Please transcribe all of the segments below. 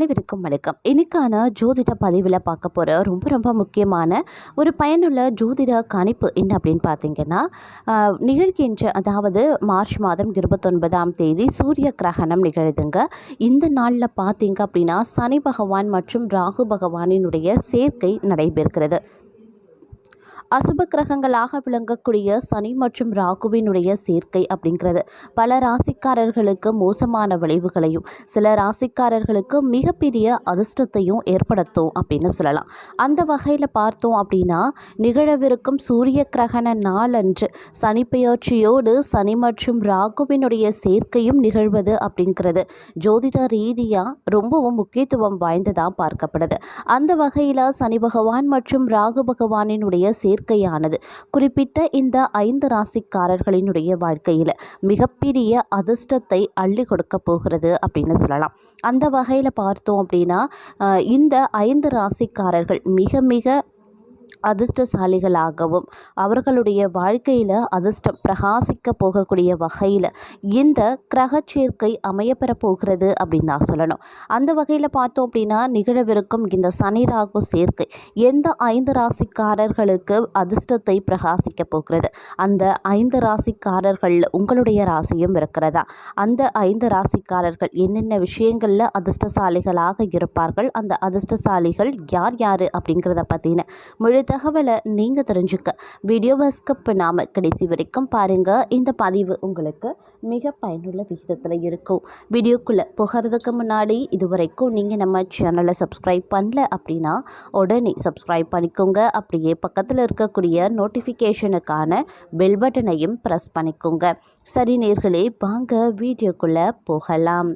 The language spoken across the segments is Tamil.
அனைவருக்கும் வணக்கம். இன்னைக்கான ஜோதிட பதிவில் பார்க்க போகிற ரொம்ப ரொம்ப முக்கியமான ஒரு பயனுள்ள ஜோதிட கணிப்பு என்ன அப்படின்னு பார்த்தீங்கன்னா நிகழ்கின்ற அதாவது மார்ச் மாதம் இருபத்தொன்பதாம் தேதி சூரிய கிரகணம் நிகழுதுங்க. இந்த நாளில் பார்த்தீங்க அப்படின்னா சனி பகவான் மற்றும் ராகு பகவானினுடைய சேர்க்கை நடைபெறுகிறது. அசுப கிரகங்களாக விளங்கக்கூடிய சனி மற்றும் ராகுவினுடைய சேர்க்கை அப்படிங்கிறது. பல ராசிக்காரர்களுக்கு மோசமான விளைவுகளையும் சில ராசிக்காரர்களுக்கு மிகப்பெரிய அதிர்ஷ்டத்தையும் ஏற்படுத்தும் அப்படின்னு சொல்லலாம். அந்த வகையில் பார்த்தோம் அப்படின்னா நிகழவிருக்கும் சூரிய கிரகண நாளன்று சனி பெயர்ச்சியோடு சனி மற்றும் ராகுவினுடைய சேர்க்கையும் நிகழ்வது அப்படிங்கிறது. ஜோதிட ரீதியாக ரொம்பவும் முக்கியத்துவம் வாய்ந்ததாக பார்க்கப்படுது. அந்த வகையில் சனி பகவான் மற்றும் ராகு பகவானினுடைய சேர்க்கையானது குறிப்பிட்ட இந்த ஐந்து ராசிக்காரர்களினுடைய வாழ்க்கையில் மிகப்பெரிய அதிர்ஷ்டத்தை அள்ளி கொடுக்க போகிறது அப்படின்னு சொல்லலாம். அந்த வகையில் பார்த்தோம் அப்படின்னா இந்த ஐந்து ராசிக்காரர்கள் மிக மிக அதிர்ஷ்டசாலிகளாகவும் அவர்களுடைய வாழ்க்கையில் அதிர்ஷ்டம் பிரகாசிக்க போகக்கூடிய வகையில் இந்த கிரகச் சேர்க்கை அமையப்பெற போகிறது அப்படின்னு நான் சொல்லணும். அந்த வகையில் பார்த்தோம் அப்படின்னா நிகழவிருக்கும் இந்த சனி ராகு சேர்க்கை எந்த ஐந்து ராசிக்காரர்களுக்கு அதிர்ஷ்டத்தை பிரகாசிக்க போகிறது? அந்த ஐந்து ராசிக்காரர்கள் உங்களுடைய ராசியும் இருக்கிறதா? அந்த ஐந்து ராசிக்காரர்கள் என்னென்ன விஷயங்களில் அதிர்ஷ்டசாலிகளாக இருப்பார்கள்? அந்த அதிர்ஷ்டசாலிகள் யார் யார் அப்படிங்கிறத பற்றின முழு தகவலை நீங்கள் தெரிஞ்சுக்க. வீடியோவை ஸ்கிப் பண்ணாமல் கடைசி வரைக்கும் பாருங்கள் இந்த பதிவு உங்களுக்கு மிக பயனுள்ள விகிதத்தில் இருக்கும். வீடியோக்குள்ளே போகிறதுக்கு முன்னாடி இது வரைக்கும் நீங்கள் நம்ம சேனலை சப்ஸ்கிரைப் பண்ணல அப்படின்னா உடனே சப்ஸ்கிரைப் பண்ணிக்கோங்க. அப்படியே பக்கத்தில் இருக்கக்கூடிய நோட்டிஃபிகேஷனுக்கான பெல் பட்டனையும் ப்ரெஸ் பண்ணிக்கோங்க. சரி நேர்களே வாங்க வீடியோக்குள்ளே போகலாம்.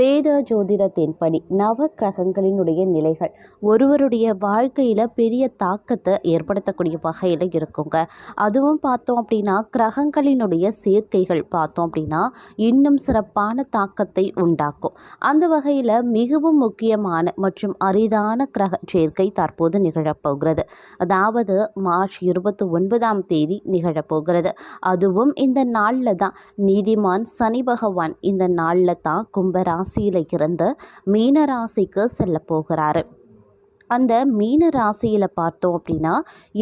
வேத ஜோதிடத்தின்படி நவ கிரகங்களினுடைய நிலைகள். ஒருவருடைய வாழ்க்கையில் பெரிய தாக்கத்தை ஏற்படுத்தக்கூடிய வகையில் இருக்குங்க. அதுவும் பார்த்தோம் அப்படின்னா கிரகங்களினுடைய சேர்க்கைகள் பார்த்தோம் அப்படின்னா இன்னும் சிறப்பான தாக்கத்தை உண்டாக்கும். அந்த வகையில் மிகவும் முக்கியமான மற்றும் அரிதான கிரக சேர்க்கை தற்போது நிகழப்போகிறது. அதாவது மார்ச் இருபத்தி ஒன்பதாம் தேதி நிகழப்போகிறது. அதுவும் இந்த நாளில் தான். நீதிமான் சனி பகவான் இந்த நாளில் தான் கும்பராசியில் இருந்து மீனராசிக்கு செல்ல போகிறாரு. அந்த மீன ராசியில் பார்த்தோம் அப்படின்னா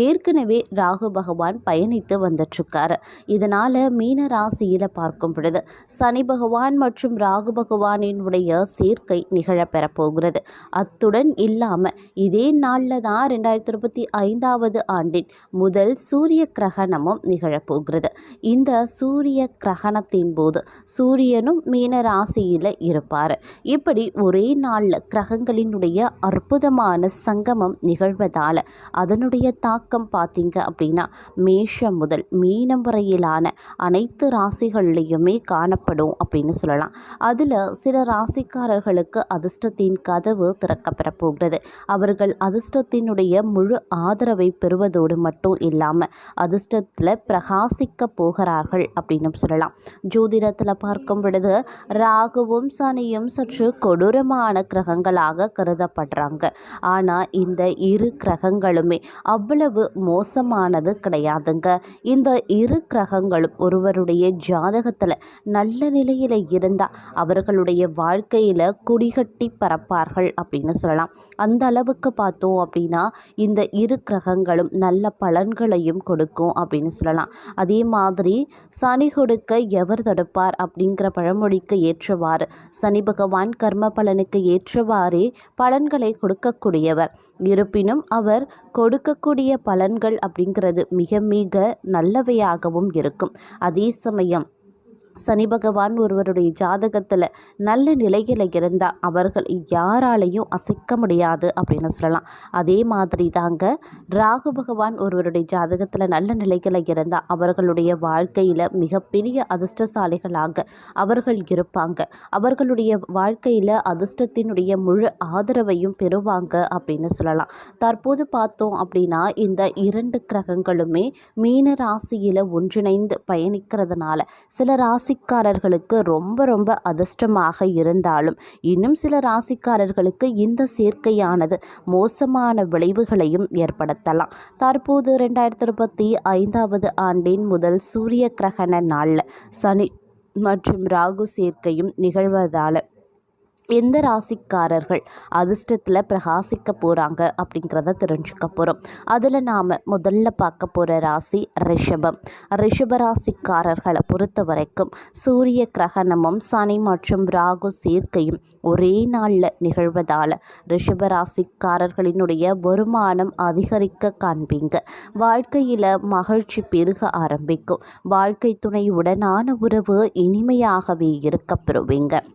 ஏற்கனவே ராகு பகவான் பயணித்து வந்துட்டுருக்காரு. இதனால் மீன ராசியில் பார்க்கும் பொழுது சனி பகவான் மற்றும் ராகு பகவானினுடைய சேர்க்கை நிகழப்பெற போகிறது அத்துடன் இல்லாமல் இதே நாளில் தான் ரெண்டாயிரத்தி இருபத்தி ஐந்தாவது ஆண்டின் முதல் சூரிய கிரகணமும் நிகழப்போகிறது. இந்த சூரிய கிரகணத்தின் போது சூரியனும் மீன ராசியில் இருப்பார். இப்படி ஒரே நாளில் கிரகங்களினுடைய அற்புதமான சங்கமம் நிகழ்வதால் அதனுடைய தாக்கம் பார்த்திங்க அப்படின்னா மேஷம் முதல் மீனம் வரையிலான அனைத்து ராசிகள்லேயுமே காணப்படும் அப்படின்னு சொல்லலாம். அதில் சில ராசிக்காரர்களுக்கு அதிர்ஷ்டத்தின் கதவு திறக்கப்பெற போகிறது. அவர்கள் அதிர்ஷ்டத்தினுடைய முழு ஆதரவை பெறுவதோடு மட்டும் இல்லாமல் அதிர்ஷ்டத்தில் பிரகாசிக்க போகிறார்கள் அப்படின்னு சொல்லலாம். ஜோதிடத்தில் பார்க்கும் பொழுது ராகுவும் சனியும் சற்று கொடூரமான கிரகங்களாக கருதப்படுறாங்க. ஆனால் இந்த இரு கிரகங்களுமே அவ்வளவு மோசமானது கிடையாதுங்க. இந்த இரு கிரகங்களும் ஒருவருடைய ஜாதகத்தில் நல்ல நிலையில் இருந்தால் அவர்களுடைய வாழ்க்கையில் குடிகட்டி பறப்பார்கள் அப்படின்னு சொல்லலாம். அந்த அளவுக்கு பார்த்தோம் அப்படின்னா இந்த இரு கிரகங்களும் நல்ல பலன்களையும் கொடுக்கும் அப்படின்னு சொல்லலாம். அதே மாதிரி சனி கொடுக்க எவர் தடுப்பார் அப்படிங்கிற பழமொழிக்கு ஏற்றவாறு சனி பகவான் கர்ம பலனுக்கு ஏற்றவாறே பலன்களை கொடுக்கக்கூடிய கொடுக்கக்கூடியவர் இருப்பினும் அவர் கொடுக்கக்கூடிய பலன்கள் அப்படிங்கிறது மிக மிக நல்லவையாகவும் இருக்கும். அதே சமயம் சனி பகவான் ஒருவருடைய ஜாதகத்தில் நல்ல நிலையில் இருந்தால் அவர்கள் யாராலையும் அசைக்க முடியாது அப்படின்னு சொல்லலாம். அதே மாதிரி தாங்க ராகு பகவான் ஒருவருடைய ஜாதகத்தில் நல்ல நிலையில் இருந்தால் அவர்களுடைய வாழ்க்கையில் மிகப்பெரிய அதிர்ஷ்டசாலிகளாக அவர்கள் இருப்பாங்க. அவர்களுடைய வாழ்க்கையில் அதிர்ஷ்டத்தினுடைய முழு ஆதரவையும் பெறுவாங்க அப்படின்னு சொல்லலாம். தற்போது பார்த்தோம் அப்படின்னா இந்த இரண்டு கிரகங்களுமே மீன ராசியில் ஒன்றிணைந்து பயணிக்கிறதுனால சில ராசி ராசிக்காரர்களுக்கு ரொம்ப ரொம்ப அதிர்ஷ்டமாக இருந்தாலும் இன்னும் சில ராசிக்காரர்களுக்கு இந்த சேர்க்கையானது மோசமான விளைவுகளையும் ஏற்படுத்தலாம். தற்போது ரெண்டாயிரத்தி இருபத்தி ஐந்தாவது ஆண்டின் முதல் சூரிய கிரகண நாளில் சனி மற்றும் ராகு சேர்க்கையும் நிகழ்வதால் எந்த ராசிக்காரர்கள் அதிர்ஷ்டத்தில் பிரகாசிக்க போகிறாங்க அப்படிங்கிறத தெரிஞ்சுக்க போகிறோம் அதில் நாம் முதல்ல பார்க்க போகிற ராசி ரிஷபம். ரிஷப ராசிக்காரர்களை பொறுத்த வரைக்கும் சூரிய கிரகணமும் சனி மற்றும் ராகு சேர்க்கையும் ஒரே நாளில் நிகழ்வதால் ரிஷப ராசிக்காரர்களினுடைய வருமானம் அதிகரிக்க காண்பீங்க. வாழ்க்கையில் மகிழ்ச்சி பெருக ஆரம்பிக்கும். வாழ்க்கை துணையுடனான உறவு இனிமையாகவே இருக்க பெறுவீங்க.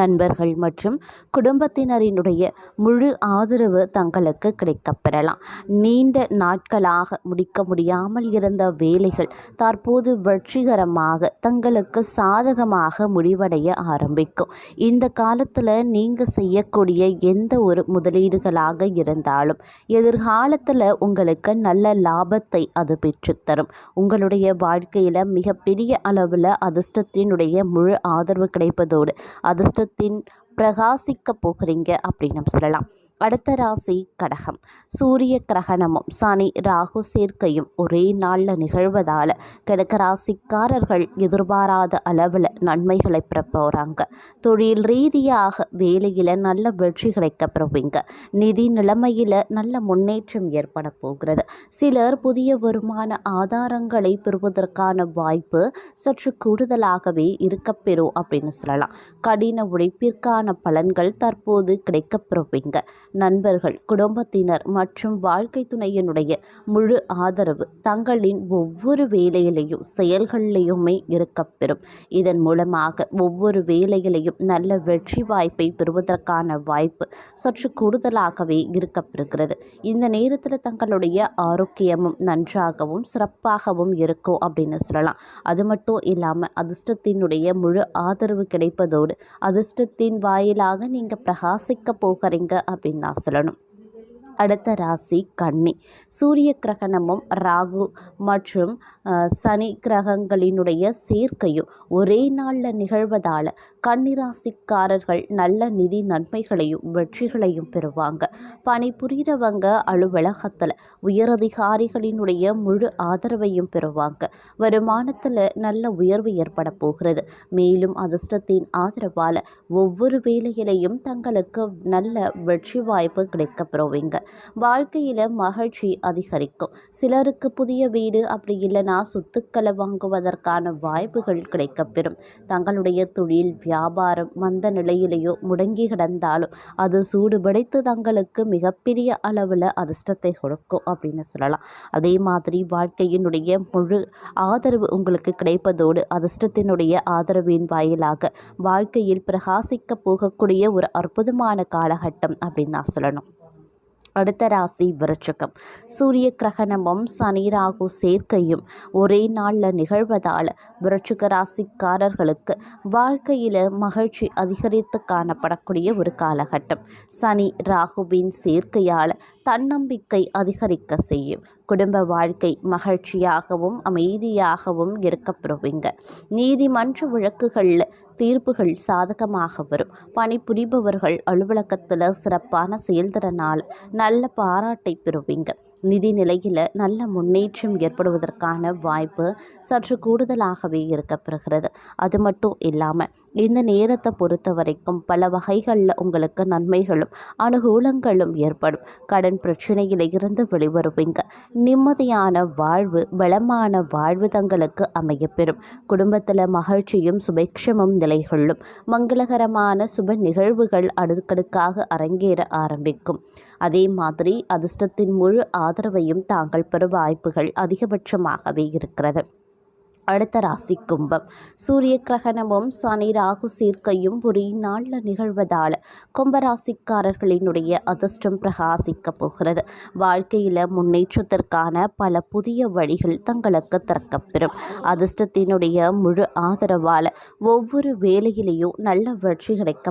நண்பர்கள் மற்றும் குடும்பத்தினரினுடைய முழு ஆதரவு தங்களுக்கு கிடைக்கப்பெறலாம். நீண்ட நாட்களாக முடிக்க முடியாமல் இருந்த வேலைகள் தற்போது வெற்றிகரமாக தங்களுக்கு சாதகமாக முடிவடைய ஆரம்பிக்கும். இந்த காலத்தில் நீங்கள் செய்யக்கூடிய எந்த ஒரு முதலீடுகளாக இருந்தாலும் எதிர்காலத்தில் உங்களுக்கு நல்ல லாபத்தை அது பெற்றுத்தரும். உங்களுடைய வாழ்க்கையில் மிகப்பெரிய அளவில் அதிர்ஷ்டத்தினுடைய முழு ஆதரவு கிடைப்பதோடு அதிர்ஷ்ட அர்த்தத்தின் பிரகாசிக்க போகிறீங்க அப்படின்னு சொல்லலாம். அடுத்த ராசி கடகம். சூரிய கிரகணமும் சனி ராகு சேர்க்கையும் ஒரே நாளில் நிகழ்வதால் கிழக்கு ராசிக்காரர்கள் எதிர்பாராத அளவில் நன்மைகளை பெற போகிறாங்க தொழில் ரீதியாக வேலையில் நல்ல வெற்றி கிடைக்க பெறுவீங்க. நிதி நிலைமையில் நல்ல முன்னேற்றம் ஏற்பட போகிறது. சிலர் புதிய வருமான ஆதாரங்களை பெறுவதற்கான வாய்ப்பு சற்று கூடுதலாகவே இருக்கப்பெறும் அப்படின்னு சொல்லலாம். கடின உழைப்பிற்கான பலன்கள் தற்போது கிடைக்கப்பெறுவீங்க நண்பர்கள் குடும்பத்தினர் மற்றும் வாழ்க்கை துணையினுடைய முழு ஆதரவு தங்களின் ஒவ்வொரு வேலையிலையும் செயல்களிலையுமே இருக்கப்பெறும் இதன் மூலமாக ஒவ்வொரு வேலையிலையும் நல்ல வெற்றி வாய்ப்பை பெறுவதற்கான வாய்ப்பு சற்று கூடுதலாகவே இருக்கப்பெறுகிறது இந்த நேரத்தில் தங்களுடைய ஆரோக்கியமும் நன்றாகவும் சிறப்பாகவும் இருக்கும் அப்படின்னு சொல்லலாம். அது மட்டும் இல்லாமல் அதிர்ஷ்டத்தினுடைய முழு ஆதரவு கிடைப்பதோடு அதிர்ஷ்டத்தின் வாயிலாக நீங்கள் பிரகாசிக்க போகிறீங்க அப்படின்னு நான் சொல்லணும் அடுத்த ராசி கன்னி. சூரிய கிரகணமும் ராகு மற்றும் சனி கிரகங்களினுடைய சேர்க்கையும் ஒரே நாளில் நிகழ்வதால் கன்னிராசிக்காரர்கள் நல்ல நிதி நன்மைகளையும் வெற்றிகளையும் பெறுவாங்க. பணிபுரிகிறவங்க அலுவலகத்தில் உயரதிகாரிகளினுடைய முழு ஆதரவையும் பெறுவாங்க. வருமானத்தில் நல்ல உயர்வு ஏற்பட போகிறது. மேலும் அதிர்ஷ்டத்தின் ஆதரவால் ஒவ்வொரு வேலையிலையும் தங்களுக்கு நல்ல வெற்றி வாய்ப்பு கிடைக்கப்பெறுவீங்க வாழ்க்கையில் மகிழ்ச்சி அதிகரிக்கும். சிலருக்கு புதிய வீடு அப்படி இல்லைன்னா சொத்துக்களை வாங்குவதற்கான வாய்ப்புகள் கிடைக்கப்பெறும். தங்களுடைய தொழில் வியாபாரம் மந்த நிலையிலேயோ முடங்கி கிடந்தாலும் அது சூடுபடைத்து தங்களுக்கு மிகப்பெரிய அளவில் அதிர்ஷ்டத்தை கொடுக்கும் அப்படின்னு சொல்லலாம். அதே மாதிரி வாழ்க்கையினுடைய முழு ஆதரவு உங்களுக்கு கிடைப்பதோடு அதிர்ஷ்டத்தினுடைய ஆதரவின் வாயிலாக வாழ்க்கையில் பிரகாசிக்க போகக்கூடிய ஒரு அற்புதமான காலகட்டம் அப்படின்னு நான் சொல்லணும். அடுத்த ராசி விருச்சகம் சூரிய கிரகணமும் சனி ராகு சேர்க்கையும் ஒரே நாளில் நிகழ்வதால் விருச்சிக ராசிக்காரர்களுக்கு வாழ்க்கையில் மகிழ்ச்சி அதிகரித்து காணப்படக்கூடிய ஒரு காலகட்டம். சனி ராகுவின் சேர்க்கையால் தன்னம்பிக்கை அதிகரிக்க செய்யும். குடும்ப வாழ்க்கை மகிழ்ச்சியாகவும் அமைதியாகவும் இருக்கப்படுவீங்க நீதிமன்ற வழக்குகளில் தீர்ப்புகள் சாதகமாக வரும். பணிபுரிபவர்கள் அலுவலகத்தில் சிறப்பான செயல்திறனால் நல்ல பாராட்டை பெறுவீங்க. நிதி நிலையில் நல்ல முன்னேற்றம் ஏற்படுவதற்கான வாய்ப்பு சற்று கூடுதலாகவே இருக்கப்பெறுகிறது. அது மட்டும் இல்லாமல் இந்த நேரத்தை பொறுத்த வரைக்கும் பல வகைகளில் உங்களுக்கு நன்மைகளும் அனுகூலங்களும் ஏற்படும். கடன் பிரச்சனையில் இருந்து வெளிவருவீங்க. நிம்மதியான வாழ்வு வளமான வாழ்வு தங்களுக்கு அமையப்பெறும். குடும்பத்தில் மகிழ்ச்சியும் சுபேட்சமும் நிலைகொள்ளும். மங்களகரமான சுப நிகழ்வுகள் அடுக்கடுக்காக அரங்கேற ஆரம்பிக்கும். அதே மாதிரி அதிர்ஷ்டத்தின் முழு ஆதரவையும் தாங்கள் பெறும் வாய்ப்புகள் அதிகபட்சமாகவே இருக்கிறது. அடுத்த ராசி கும்பம். சூரிய கிரகணமும் சனி ராகு சேர்க்கையும் ஒரே நாளில் நிகழ்வதால் கும்பராசிக்காரர்களினுடைய அதிர்ஷ்டம் பிரகாசிக்க போகிறது. வாழ்க்கையில் முன்னேற்றத்திற்கான பல புதிய வழிகள் தங்களுக்கு திறக்கப்பெறும் அதிர்ஷ்டத்தினுடைய முழு ஆதரவால் ஒவ்வொரு வேலையிலையும் நல்ல வெற்றி கிடைக்க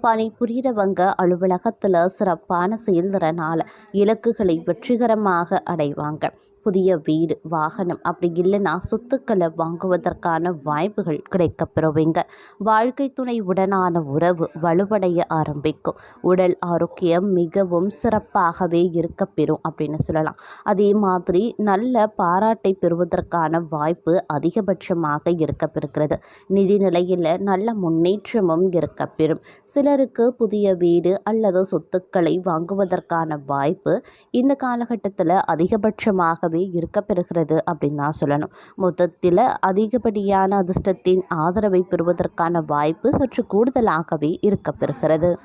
பணி புரிகிறவங்க அலுவலகத்தில் சிறப்பான செயல்திறனால் இலக்குகளை வெற்றிகரமாக அடைவாங்க. புதிய வீடு வாகனம் அப்படி இல்லைன்னா சொத்துக்களை வாங்குவதற்கான வாய்ப்புகள் கிடைக்கப்பெறுவீங்க. வாழ்க்கை துணை உடனான உறவு வலுவடைய ஆரம்பிக்கும். உடல் ஆரோக்கியம் மிகவும் சிறப்பாகவே இருக்கப்பெறும் அப்படின்னு சொல்லலாம். அதே மாதிரி நல்ல பாராட்டை பெறுவதற்கான வாய்ப்பு அதிகபட்சமாக இருக்கப்பெறுகிறது நிதி நிலையில் நல்ல முன்னேற்றமும் இருக்கப்பெறும் சிலருக்கு புதிய வீடு அல்லது சொத்துக்களை வாங்குவதற்கான வாய்ப்பு இந்த காலகட்டத்தில் அதிகபட்சமாகவே இருக்க பெறுகிறது அப்படின்னு தான் சொல்லணும். மொத்தத்தில் அதிகப்படியான அதிர்ஷ்டத்தின் ஆதரவை பெறுவதற்கான வாய்ப்பு சற்று கூடுதலாகவே இருக்க பெறுகிறது.